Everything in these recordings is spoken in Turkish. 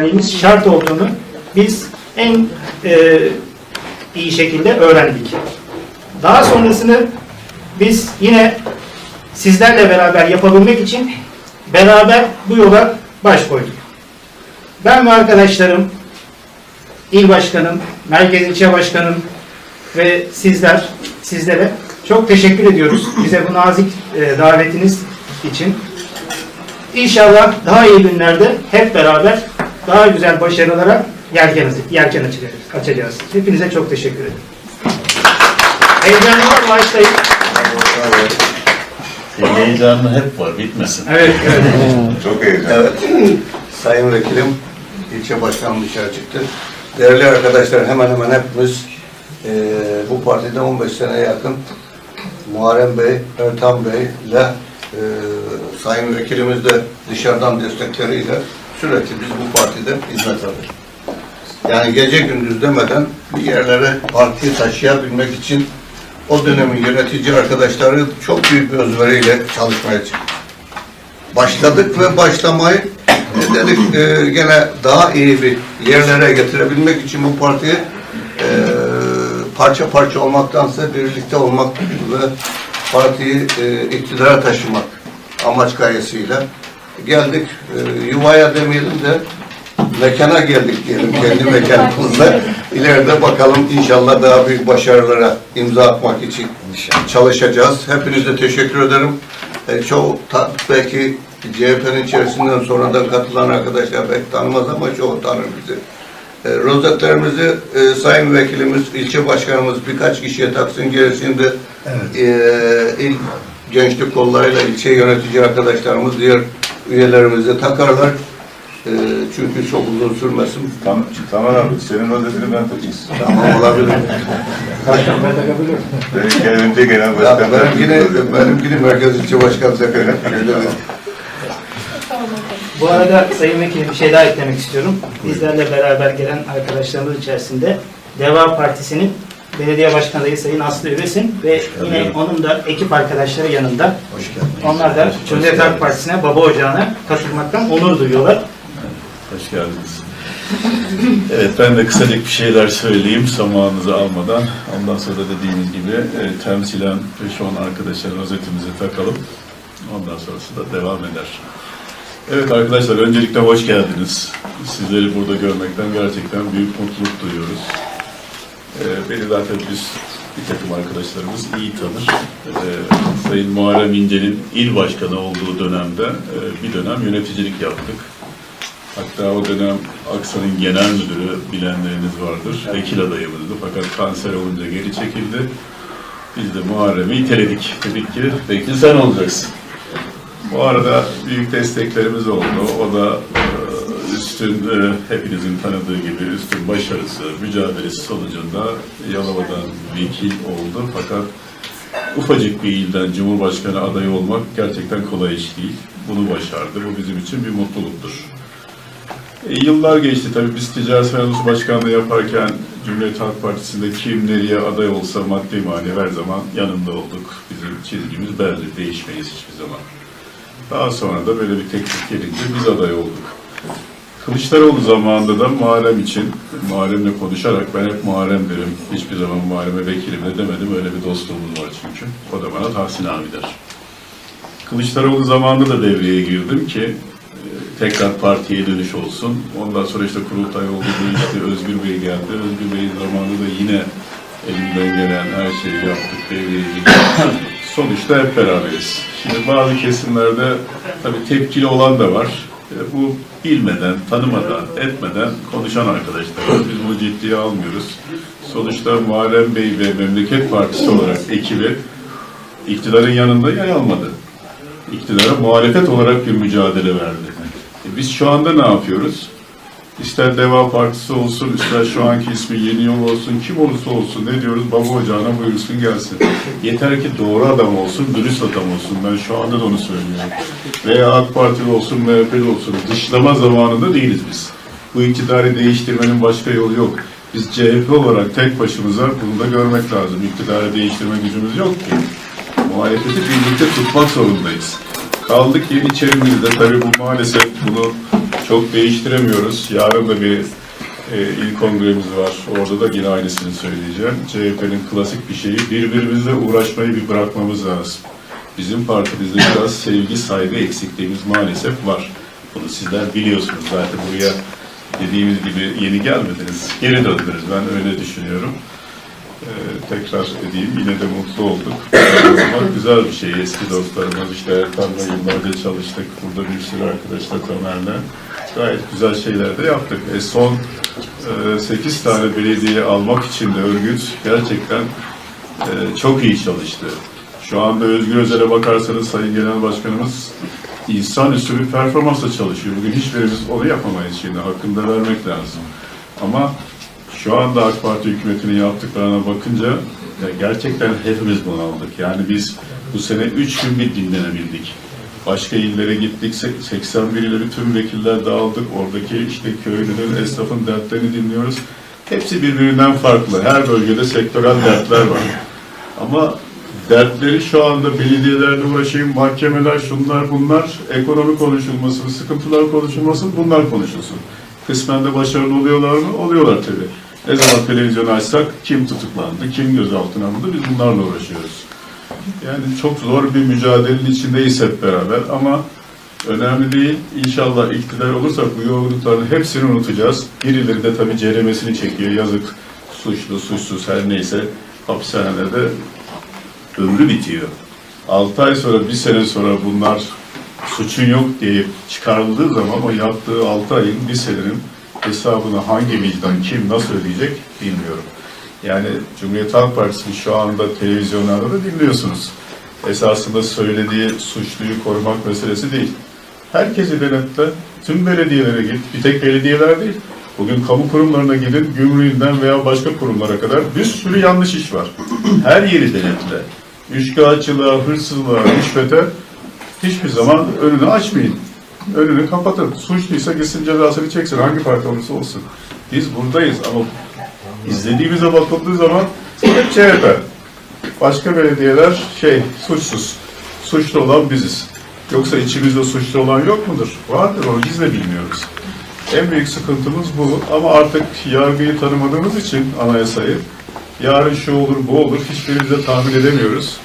beraberliğimiz şart olduğunu biz en e, iyi şekilde öğrendik. Daha sonrasını biz yine sizlerle beraber yapabilmek için beraber bu yola baş koyduk. Ben ve arkadaşlarım, il başkanım, merkez ilçe başkanım ve sizler, sizlere çok teşekkür ediyoruz. Bize bu nazik e, davetiniz için. İnşallah daha iyi günlerde hep beraber daha güzel başarılara yelken, yelken açacağız. açacağız. Hepinize çok teşekkür ederim. Heyecanlı başlayın. Heyecanlı hep var, bitmesin. Evet, evet. Çok heyecanlı. Evet. Sayın Vekilim, ilçe başkanım dışarı çıktı. Değerli arkadaşlar hemen hemen hepimiz eee, bu partide 15 seneye yakın Muharrem Bey, Ertan Bey ile eee, Sayın Vekilimiz de dışarıdan destekleriyle sürekli biz bu partide hizmet aldık. Yani gece gündüz demeden bir yerlere partiyi taşıyabilmek için o dönemin yönetici arkadaşları çok büyük bir özveriyle çalışmaya çıktı başladık ve başlamayı dedik e, gene daha iyi bir yerlere getirebilmek için bu partiyi e, parça parça olmaktansa birlikte olmak ve partiyi e, iktidara taşımak amaç gayesiyle geldik. E, yuvaya demeyelim de mekana geldik diyelim kendi mekanımızda. İleride bakalım inşallah daha büyük başarılara imza atmak için çalışacağız. Hepinize teşekkür ederim. E, çoğu ta- belki CHP'nin içerisinden sonradan katılan arkadaşlar belki tanımaz ama çoğu tanır bizi. E, rozetlerimizi e, Sayın Vekilimiz, ilçe başkanımız birkaç kişiye taksın gerisinde e, il gençlik kollarıyla ilçe yönetici arkadaşlarımız diğer üyelerimize takarlar. E, çünkü çok uzun sürmesin. Tamam, tamam abi, senin rozetini ben takayım. Tamam olabilir. Benimki önce genel Ya, başkan. benimkini, benimkini Merkez İlçe. Öyle mi? Bu arada Sayın Vekilim bir şey daha eklemek istiyorum. Bizlerle beraber gelen arkadaşlarımız içerisinde Deva Partisi'nin belediye başkanı adayı Sayın Aslı Üresin ve yine onun da ekip arkadaşları yanında. Hoş geldin. Onlar da Cumhuriyet Halk Partisi'ne, Baba Ocağı'na katılmaktan onur duyuyorlar. Hoş geldiniz. Evet, ben de kısacık bir şeyler söyleyeyim zamanınızı almadan. Ondan sonra da dediğiniz gibi e, temsilen şu an arkadaşlar rozetimizi takalım. Ondan sonrası da devam eder. Evet arkadaşlar, öncelikle hoş geldiniz. Sizleri burada görmekten gerçekten büyük mutluluk duyuyoruz. E, beni zaten biz bir takım arkadaşlarımız iyi tanır. E, Sayın Muharrem İnce'nin il başkanı olduğu dönemde e, bir dönem yöneticilik yaptık. Hatta o dönem Aksa'nın genel müdürü bilenleriniz vardır. Vekil adayımızdı fakat kanser olunca geri çekildi. Biz de Muharrem'i iteledik. Dedik ki vekil sen olacaksın. Bu arada büyük desteklerimiz oldu. O da e, üstün, e, hepinizin tanıdığı gibi üstün başarısı, mücadelesi sonucunda Yalova'dan vekil oldu. Fakat ufacık bir ilden Cumhurbaşkanı adayı olmak gerçekten kolay iş değil. Bunu başardı. Bu bizim için bir mutluluktur. E, yıllar geçti tabii biz ticaret Fenosu Başkanlığı yaparken Cumhuriyet Halk Partisi'nde kim nereye aday olsa maddi manevi her zaman yanında olduk. Bizim çizgimiz belli, değişmeyiz hiçbir zaman. Daha sonra da böyle bir teklif gelince biz aday olduk. Kılıçdaroğlu zamanında da Muharrem için, Muharrem'le konuşarak ben hep Muharrem derim. Hiçbir zaman Muharrem'e vekilim de demedim. Öyle bir dostluğumuz var çünkü. O da bana Tahsin abi der. Kılıçdaroğlu zamanında da devreye girdim ki e, tekrar partiye dönüş olsun. Ondan sonra işte kurultay oldu, değişti, Özgür Bey geldi. Özgür Bey'in zamanında da yine elimden gelen her şeyi yaptık, devreye girdik. Sonuçta hep beraberiz. Şimdi bazı kesimlerde tabii tepkili olan da var. E, Bu bilmeden, tanımadan, etmeden konuşan arkadaşlar. Biz bunu ciddiye almıyoruz. Sonuçta Muharrem Bey ve Memleket Partisi olarak ekibi iktidarın yanında yer almadı iktidara muhalefet olarak bir mücadele verdi. E biz şu anda ne yapıyoruz? İster Deva Partisi olsun, ister şu anki ismi Yeni Yol olsun, kim olursa olsun ne diyoruz? Baba ocağına buyursun gelsin. Yeter ki doğru adam olsun, dürüst adam olsun. Ben şu anda da onu söylüyorum. Veya AK Partili olsun, MHP'li olsun. Dışlama zamanında değiliz biz. Bu iktidarı değiştirmenin başka yolu yok. Biz CHP olarak tek başımıza bunu da görmek lazım. İktidarı değiştirme gücümüz yok ki muhalefeti birlikte tutmak zorundayız. Kaldı ki içerimizde tabii bu maalesef bunu çok değiştiremiyoruz. Yarın da bir e, il kongremiz var. Orada da yine aynısını söyleyeceğim. CHP'nin klasik bir şeyi birbirimizle uğraşmayı bir bırakmamız lazım. Bizim partimizde biraz sevgi, saygı eksikliğimiz maalesef var. Bunu sizler biliyorsunuz zaten buraya dediğimiz gibi yeni gelmediniz. Geri döndünüz. Ben öyle düşünüyorum. Ee, tekrar edeyim yine de mutlu olduk. Ama güzel bir şey. Eski dostlarımız işte Erkan'la yıllarca çalıştık. Burada bir sürü arkadaşla Tamer'le. Gayet güzel şeyler de yaptık. E, son 8 tane belediye almak için de örgüt gerçekten e, çok iyi çalıştı. Şu anda Özgür Özel'e bakarsanız Sayın Genel Başkanımız insanüstü bir performansla çalışıyor. Bugün hiçbirimiz onu yapamayız şimdi. Hakkını da vermek lazım. Ama şu anda AK Parti hükümetinin yaptıklarına bakınca ya gerçekten hepimiz bunu aldık. Yani biz bu sene 3 gün bir dinlenebildik. Başka illere gittik, sek- 81 ile bütün vekiller dağıldık. Oradaki işte köylünün, esnafın dertlerini dinliyoruz. Hepsi birbirinden farklı. Her bölgede sektörel dertler var. Ama dertleri şu anda belediyelerle uğraşayım, mahkemeler, şunlar bunlar, ekonomi konuşulmasın, sıkıntılar konuşulmasın, bunlar konuşulsun. Kısmen de başarılı oluyorlar mı? Oluyorlar tabii. Ne zaman televizyonu açsak kim tutuklandı, kim gözaltına alındı biz bunlarla uğraşıyoruz. Yani çok zor bir mücadelenin içindeyiz hep beraber ama önemli değil. İnşallah iktidar olursak bu yorgunlukların hepsini unutacağız. Birileri de tabii ceremesini çekiyor. Yazık suçlu, suçsuz her neyse hapishanelerde ömrü bitiyor. 6 ay sonra, bir sene sonra bunlar suçun yok diye çıkarıldığı zaman o yaptığı 6 ayın, bir senenin hesabını hangi vicdan, kim, nasıl ödeyecek bilmiyorum. Yani Cumhuriyet Halk Partisi'ni şu anda televizyonlarda da dinliyorsunuz. Esasında söylediği suçluyu korumak meselesi değil. Herkesi denetle, tüm belediyelere git, bir tek belediyeler değil. Bugün kamu kurumlarına gidin, gümrüğünden veya başka kurumlara kadar bir sürü yanlış iş var. Her yeri denetle. Üçkağıtçılığa, hırsızlığa, rüşvete hiçbir zaman önünü açmayın. Önünü kapatın. Suçluysa gitsin cezasını çeksin. Hangi parti olursa olsun. Biz buradayız ama izlediğimize bakıldığı zaman hep CHP. Başka belediyeler şey suçsuz. Suçlu olan biziz. Yoksa içimizde suçlu olan yok mudur? Vardır onu biz de bilmiyoruz. En büyük sıkıntımız bu ama artık yargıyı tanımadığımız için anayasayı yarın şu olur bu olur hiçbirimiz de tahmin edemiyoruz.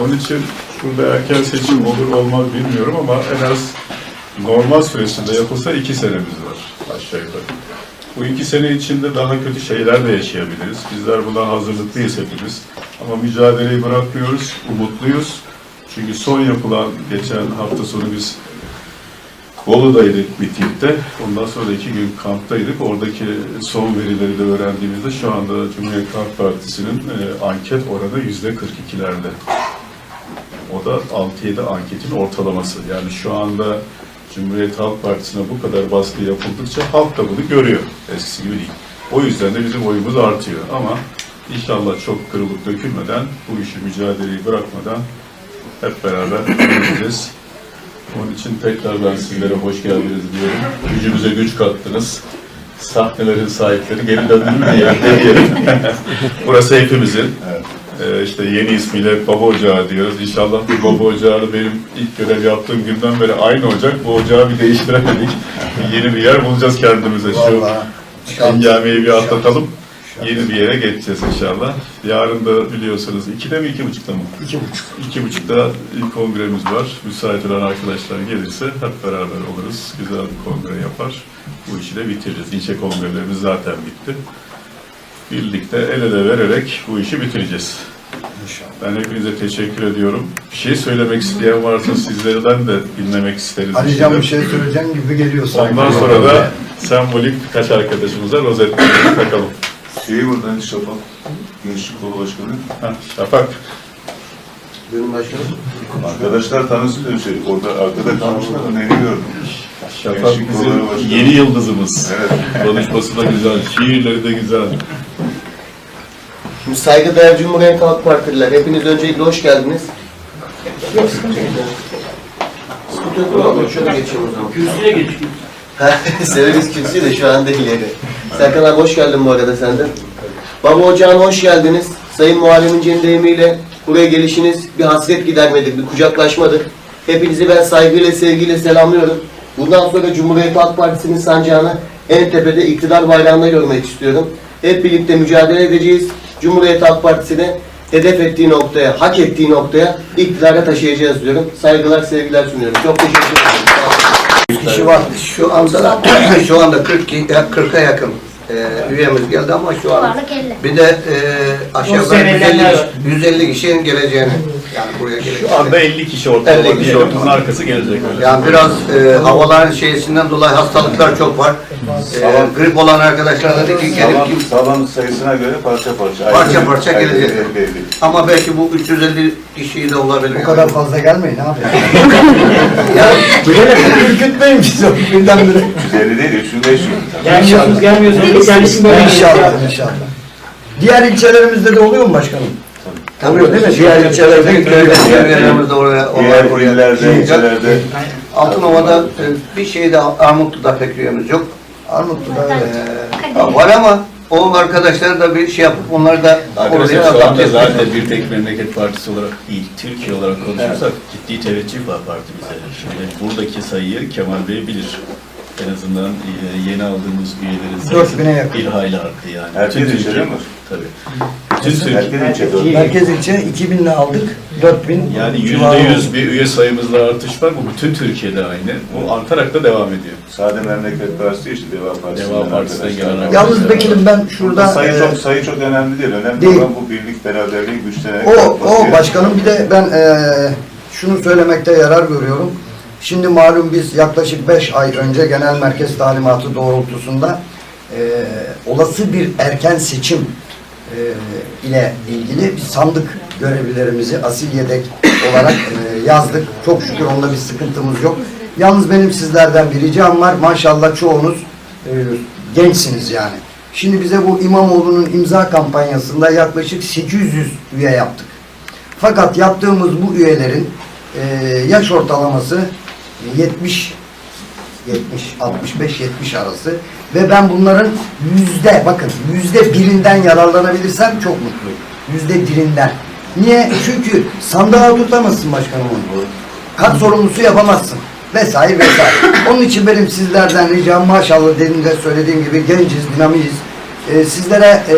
Onun için şurada erken seçim olur olmaz bilmiyorum ama en az normal süresinde yapılsa iki senemiz var aşağı yukarı. Bu iki sene içinde daha kötü şeyler de yaşayabiliriz. Bizler buna hazırlıklıyız hepimiz. Ama mücadeleyi bırakmıyoruz, umutluyuz. Çünkü son yapılan, geçen hafta sonu biz Bolu'daydık bitikte. Ondan sonra iki gün kamptaydık. Oradaki son verileri de öğrendiğimizde şu anda Cumhuriyet Halk Partisi'nin e, anket oranı yüzde 42'lerde. O da 6-7 anketin ortalaması. Yani şu anda Cumhuriyet Halk Partisi'ne bu kadar baskı yapıldıkça halk da bunu görüyor. Eskisi gibi değil. O yüzden de bizim oyumuz artıyor. Ama inşallah çok kırılıp dökülmeden, bu işi mücadeleyi bırakmadan hep beraber yürüyeceğiz. Onun için tekrar ben sizlere hoş geldiniz diyorum. Gücümüze güç kattınız. Sahnelerin sahipleri geri döndürün diye diyelim. Burası hepimizin. Ee, işte yeni ismiyle Baba Ocağı diyoruz. İnşallah bu Baba Ocağı benim ilk görev yaptığım günden beri aynı ocak. Bu ocağı bir değiştiremedik. Yeni bir yer bulacağız kendimize. Şu engameyi bir atlatalım. Yeni bir yere geçeceğiz inşallah. Yarın da biliyorsunuz ikide mi iki buçukta mı? İki buçuk. İki buçukta ilk kongremiz var. Müsait olan arkadaşlar gelirse hep beraber oluruz. Güzel bir kongre yapar. Bu işi de bitiririz. İlçe kongrelerimiz zaten bitti. Birlikte el ele vererek bu işi bitireceğiz. Ben hepinize teşekkür ediyorum. Bir şey söylemek isteyen varsa sizlerden de dinlemek isteriz. Alican bir şey söyleyeceğim gibi geliyor sanki. Ondan sonra da sembolik birkaç arkadaşımıza rozetleri takalım. Şeyi buradan Şafak, Gençlik Kolu Başkanı. Heh, Şafak. Buyurun başkanım. Arkadaşlar tanısın diyor şey. Orada arkada kalmışlar da neyini gördüm. Şafak Gençlik bizim Kolları Başkanı. yeni yıldızımız. Evet. Konuşması da güzel, şiirleri de güzel. Şimdi saygıdeğer Cumhuriyet Halk Partililer, hepiniz öncelikle hoş geldiniz. Yok ama şöyle geçeyim o zaman. Kürsüye geç. Severiz kürsüyü de şu an değil yeri. Serkan abi hoş geldin bu arada sen de. Baba Ocağı'na hoş geldiniz. Sayın Muharrem İnce'nin deyimiyle buraya gelişiniz bir hasret gidermedir, bir kucaklaşmadır. Hepinizi ben saygıyla, sevgiyle selamlıyorum. Bundan sonra Cumhuriyet Halk Partisi'nin sancağını en tepede iktidar bayrağında görmek istiyorum. Hep birlikte mücadele edeceğiz. Cumhuriyet Halk Partisi'ni hedef ettiği noktaya, hak ettiği noktaya iktidara taşıyacağız diyorum. Saygılar, sevgiler sunuyorum. Çok teşekkür ederim. Kişi var. Şu anda da, şu anda 40 ki- 40'a yakın e, üyemiz geldi ama şu an bir de e, aşağı yukarı Dosya 150, verilenler var. 150 kişinin geleceğini yani buraya geleceğini. Şu anda 50 kişi ortalama 50 kişi ortalama. Bunun arkası gelecek öyle. Yani biraz e, havaların şeysinden dolayı hastalıklar çok var. E, grip olan arkadaşlar dedi ki gelip Salon, salon sayısına göre parça parça. Parça parça ayrı- gelecek. ayrı- ayrı. ama belki bu 350 kişiyi de olabilir. Bu kadar fazla gelmeyin abi. Yani Ürkütmeyin bizi birdenbire. 150 değil, 300 500. Gelmiyorsunuz gelmiyorsunuz. Kendisi böyle İnşallah inşallah. Diğer ilçelerimizde de oluyor mu başkanım? Oluyor değil mi? Diğer ilçelerde, Diğer köylerde. yerlerimizde oraya, Diğer illerde, şey- ilçelerde Altınova'da e, bir şeyde Armutlu'da pek üyemiz yok. Armutlu'da. Ee, var ama o arkadaşlar da bir şey yapıp onları da Arkadaşlar oraya şu anda adapte etmek zaten bir tek memleket partisi olarak değil, Türkiye olarak konuşursak ciddi teveccüh var partimize. Şimdi buradaki sayıyı Kemal Bey bilir. En azından yeni aldığımız üyelerin sayısı 4000'e yakın. bir hayli arttı yani. Herkes Bütün Türkiye- mi? Tabii. Bütün Türkiye. herkes ilçede. Merkez ilçe 2000'le aldık. 4000 Yani yüzde civarı yüz oldu. bir üye sayımızda artış var. Bu bütün Türkiye'de aynı. Bu artarak da devam ediyor. Sade memleket partisi işte Deva Partisi'nden Deva Partisi'nden arkadaşlar. gelen Yalnız Bekir'im ben Burada şurada sayı e, çok sayı çok önemli değil. Önemli Değil. olan bu birlik beraberliği güçlenerek O, yapması o yani. başkanım bir de ben eee, şunu söylemekte yarar görüyorum. Şimdi malum biz yaklaşık 5 ay önce genel merkez talimatı doğrultusunda eee, olası bir erken seçim eee, ile ilgili bir sandık görevlilerimizi asil yedek olarak eee, yazdık. Çok şükür onda bir sıkıntımız yok. Yalnız benim sizlerden bir ricam var. Maşallah çoğunuz eee, gençsiniz yani. Şimdi bize bu İmamoğlu'nun imza kampanyasında yaklaşık 800 üye yaptık. Fakat yaptığımız bu üyelerin e, yaş ortalaması 70 70 65 70 arası ve ben bunların yüzde bakın yüzde birinden yararlanabilirsem çok mutluyum. Yüzde birinden. Niye? Çünkü sandığa tutamazsın başkanım onu. Kat sorumlusu yapamazsın. Vesaire vesaire. Onun için benim sizlerden ricam maşallah demin de söylediğim gibi genciz, dinamiyiz. Ee, sizlere e,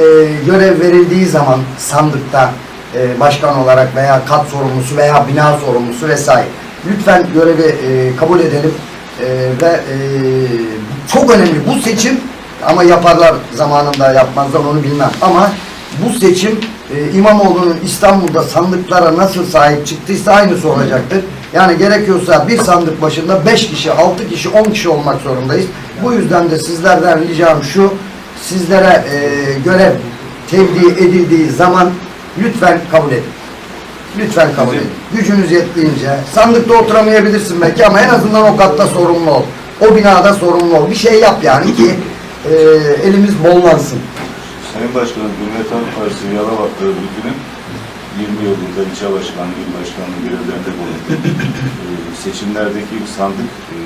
görev verildiği zaman sandıkta e, başkan olarak veya kat sorumlusu veya bina sorumlusu vesaire. Lütfen görevi e, kabul edelim E, ve e, çok önemli bu seçim ama yaparlar zamanında yapmazlar onu bilmem ama bu seçim e, İmamoğlu'nun İstanbul'da sandıklara nasıl sahip çıktıysa aynısı olacaktır. Yani gerekiyorsa bir sandık başında 5 kişi, 6 kişi, 10 kişi olmak zorundayız. Bu yüzden de sizlerden ricam şu, sizlere e, görev tevdi edildiği zaman lütfen kabul edin. Lütfen kabul edin. Gücünüz yettiğince. Sandıkta oturamayabilirsin belki ama en azından o katta sorumlu ol. O binada sorumlu ol. Bir şey yap yani ki e, elimiz bollansın. Sayın Başkanım, Cumhuriyet Halk Partisi Yalova Örgütü'nün 20 yılında ilçe başkanlığı, il başkanlığı görevlerinde bulundu. Ee, seçimlerdeki sandık e,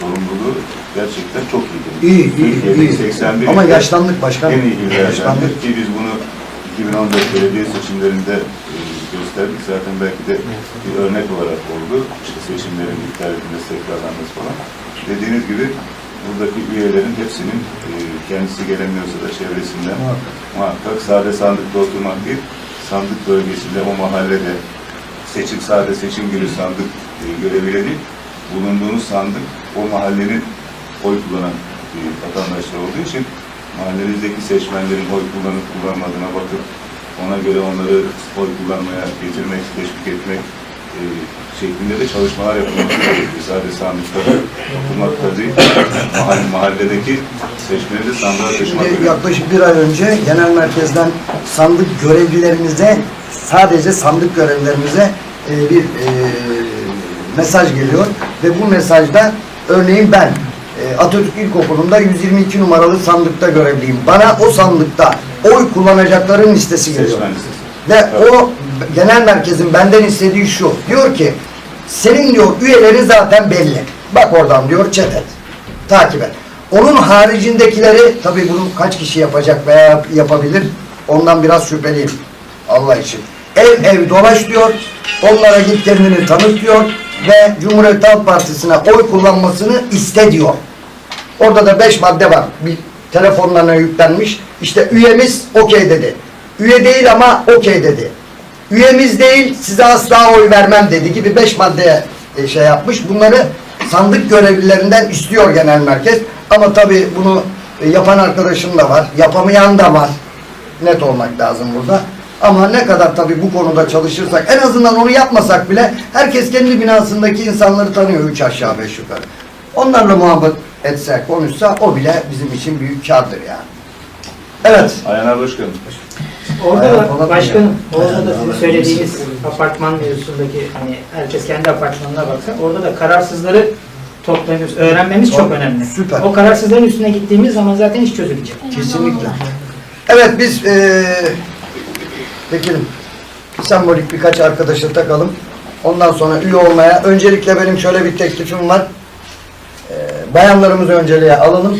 sorumluluğu gerçekten çok. İyi, iyi, Türkiye'de iyi. 81 Ama yaşlandık başkanım. En iyi Yaşlandık. ki biz bunu 2014 belediye seçimlerinde e, gösterdik. Zaten belki de bir örnek olarak oldu. İşte seçimlerin iptal edilmesi, tekrarlanması falan. Dediğiniz gibi buradaki üyelerin hepsinin e, kendisi gelemiyorsa da çevresinden muhakkak sade sandıkta oturmak değil, sandık bölgesinde o mahallede seçim sade seçim günü sandık e, göreviyle değil, bulunduğunuz sandık o mahallenin oy kullanan e, vatandaşlar olduğu için mahallenizdeki seçmenlerin oy kullanıp kullanmadığına bakıp ona göre onları oy kullanmaya getirmek, teşvik etmek e, şeklinde de çalışmalar yapılması gerekiyor. Sadece sandıkta oturmakta değil, mahalle, mahalledeki seçmeni de sandığa taşımak Şimdi gerekiyor. yaklaşık bir ay önce genel merkezden sandık görevlilerimize sadece sandık görevlilerimize e, bir e, mesaj geliyor ve bu mesajda örneğin ben Atatürk İlkokulu'nda 122 numaralı sandıkta görevliyim. Bana o sandıkta oy kullanacakların listesi geliyor. Seçmen listesi. Ve o genel merkezin benden istediği şu. Diyor ki senin diyor üyeleri zaten belli. Bak oradan diyor chat et. Takip et. Onun haricindekileri tabii bunu kaç kişi yapacak veya yapabilir ondan biraz şüpheliyim. Allah için. Ev ev dolaş diyor. Onlara git kendini tanıt diyor. ve Cumhuriyet Halk Partisi'ne oy kullanmasını iste diyor. Orada da beş madde var. Bir telefonlarına yüklenmiş. İşte üyemiz okey dedi. Üye değil ama okey dedi. Üyemiz değil size asla oy vermem dedi gibi beş maddeye e, şey yapmış. Bunları sandık görevlilerinden istiyor genel merkez. Ama tabii bunu e, yapan arkadaşım da var. Yapamayan da var. Net olmak lazım burada. Ama ne kadar tabii bu konuda çalışırsak, en azından onu yapmasak bile herkes kendi binasındaki insanları tanıyor üç aşağı beş yukarı. Onlarla muhabbet etse, konuşsa o bile bizim için büyük kârdır yani. Evet. Ayhan abi hoş geldin. Orada da başkanım, orada da sizin söylediğiniz apartman mevzusundaki hani herkes kendi apartmanına baksa orada da kararsızları toplamamız, öğrenmemiz çok önemli. Süper. O kararsızların üstüne gittiğimiz zaman zaten iş çözülecek. Kesinlikle. Evet biz eee vekilim sembolik birkaç arkadaşı takalım. Ondan sonra üye olmaya. Öncelikle benim şöyle bir teklifim var. Eee bayanlarımızı önceliğe alalım.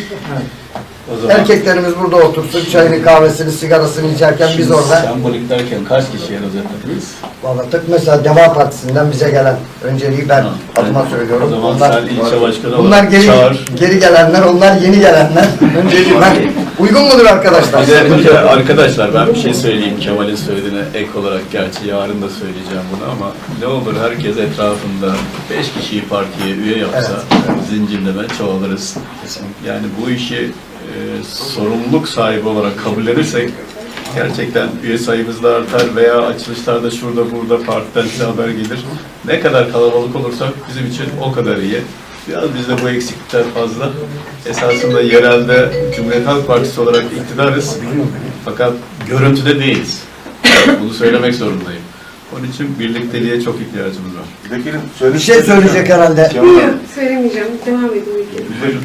O zaman Erkeklerimiz burada otursun. Çayını, kahvesini, sigarasını içerken biz orada. sembolik derken kaç kişiye özetlediniz? Vallahi tık mesela Deva Partisi'nden bize gelen önceliği ben adıma söylüyorum. O zaman sen ilçe başkanı Bunlar geri, çağır. geri gelenler, onlar yeni gelenler. Önceliği ben. Uygun mudur arkadaşlar? Bir de, bir de arkadaşlar ben bir şey söyleyeyim Kemal'in söylediğine ek olarak gerçi yarın da söyleyeceğim bunu ama ne olur herkes etrafında 5 kişiyi partiye üye yapsa zincirleme çoğalırız. Yani bu işi e, sorumluluk sahibi olarak kabullenirsek gerçekten üye sayımız da artar veya açılışlarda şurada burada partiden size haber gelir. Ne kadar kalabalık olursak bizim için o kadar iyi. Biraz bizde bu eksiklikler fazla. Esasında yerelde Cumhuriyet Halk Partisi olarak iktidarız. Fakat görüntüde değiliz. Bunu söylemek zorundayım. Onun için birlikteliğe çok ihtiyacımız var. Vekilim söyle. Bir şey söyleyecek herhalde. Abi, Yok, söylemeyeceğim. Devam edin. Buyurun.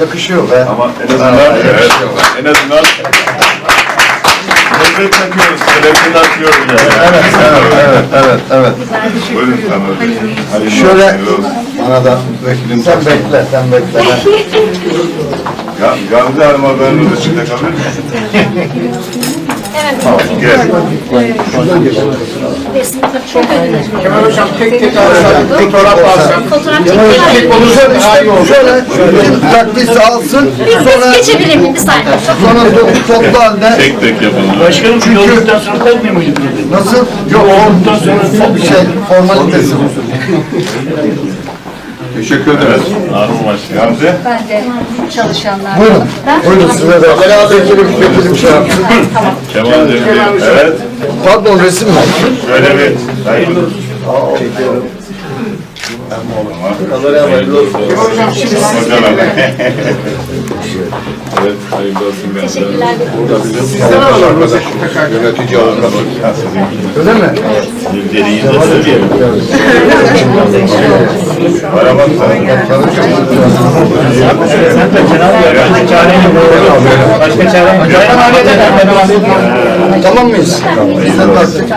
Yakışıyor be. Ama en azından evet, en azından Lezzet takıyoruz, atıyoruz yani. Evet, evet, evet, evet. Buyurun. Hayırlı Şöyle-. Bana da vekilim Sen bekle, sen bekle. Ya, Gamze Hanım haberiniz içinde kalır mı? Tamam, gel. Kemal Hocam tek tek Fotoğraf Fotoğraf çekiyor. Şöyle işte, şöyle, bizim takdisi alsın, sonra, Geçebilir miyim bir saniye? sonra to- toplu halde. Tek tek yapalım. Başkanım şu yolluktan sonra kalmıyor muydu? Nasıl? Yok, sonra bir şey, formalitesi. Teşekkür ederiz. Harun Başkan. Gamze. Ben de çalışanlar. Buyurun, buyurun size de. Vekilim, vekilim şey yapsın. Kemal Demir. Evet. Pardon, resim mi? Şöyle bir. Hayırlı olsun. Kameraya hayırlı olsun. Bakalım. Evet, hayırlı olsun. Teşekkürler. Yönetici avukat. Öyle mi? Bilgeliğini de söyleyelim. Var ama Sen de Kenan Bey, başka çare yok. Başka çare yok. Ben ben hallederim. Tamam mıyız? Taktik.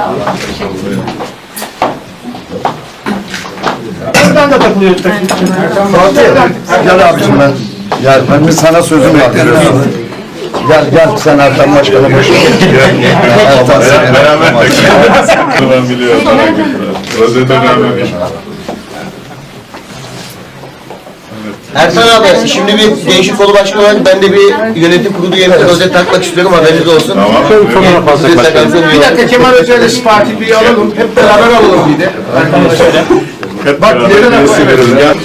Buradan da takılıyoruz. takılıyoruz. Fatih, gel abicim ben. Gel, ben de sana sözüm var. Gel, gel sen Erkan Başkan'a boş ver. Beraber beraber takılıyoruz. Ben biliyorum. Rozet önemli. Ersan abi şimdi bir gençlik kolu başkanı olarak ben de bir yönetim kurulu üyemine rozet takmak istiyorum haberiniz olsun. Tamam. Size sakatlıyorum. Bir dakika Kemal Hoca'yla Parti bir alalım. Hep beraber alalım bir de. Bak, birisi verelim.